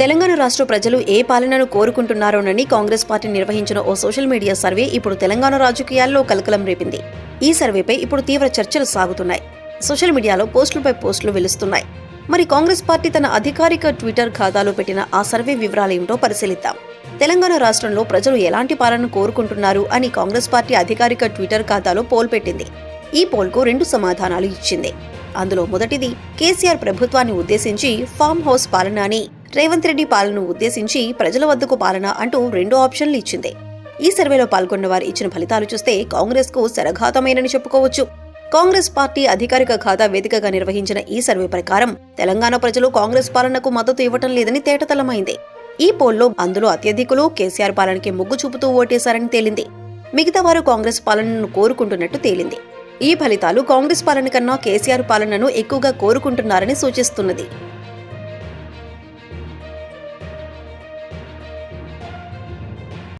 తెలంగాణ రాష్ట్ర ప్రజలు ఏ పాలనను కోరుకుంటున్నారోనని కాంగ్రెస్ పార్టీ నిర్వహించిన ఓ సోషల్ మీడియా సర్వే ఇప్పుడు తెలంగాణ రాజకీయాల్లో కలకలం రేపింది. ఈ సర్వేపై ఇప్పుడు తీవ్ర చర్చలు సాగుతున్నాయి. సోషల్ మీడియాలో పోస్టులపై పోస్టులు వెలుస్తున్నాయి. మరి కాంగ్రెస్ పార్టీ తన అధికారిక ట్విట్టర్ ఖాతాలో పెట్టిన ఆ సర్వే వివరాలేమిటో పరిశీలిద్దాం. తెలంగాణ రాష్ట్రంలో ప్రజలు ఎలాంటి పాలన కోరుకుంటున్నారు అని కాంగ్రెస్ పార్టీ అధికారిక ట్విట్టర్ ఖాతాలో పోల్ పెట్టింది. ఈ పోల్కు రెండు సమాధానాలు ఇచ్చింది. అందులో మొదటిది కేసీఆర్ ప్రభుత్వాన్ని ఉద్దేశించి ఫామ్ హౌస్ పాలన అని. రేవంత్ రెడ్డి పాలనను ఉద్దేశించి ప్రజల వద్దకు పాలన అంటూ రెండు ఆప్షన్లు ఇచ్చింది. ఈ సర్వేలో పాల్గొన్న వారు ఇచ్చిన ఫలితాలు చూస్తే కాంగ్రెస్కు చెప్పుకోవచ్చు. కాంగ్రెస్ పార్టీ అధికారిక ఖాతా వేదికగా నిర్వహించిన ఈ సర్వే ప్రకారం తెలంగాణ ప్రజలు కాంగ్రెస్ పాలనకు మద్దతు ఇవ్వటం లేదని తేటతలమైంది. ఈ పోల్లో అందులో అత్యధికులు కేసీఆర్ పాలనకి మొగ్గు చూపుతూ ఓటేశారని తేలింది. మిగతా వారు కాంగ్రెస్ పాలనను కోరుకుంటున్నట్టు తేలింది. ఈ ఫలితాలు కాంగ్రెస్ పాలన కన్నా కేసీఆర్ పాలనను ఎక్కువగా కోరుకుంటున్నారని సూచిస్తున్నది.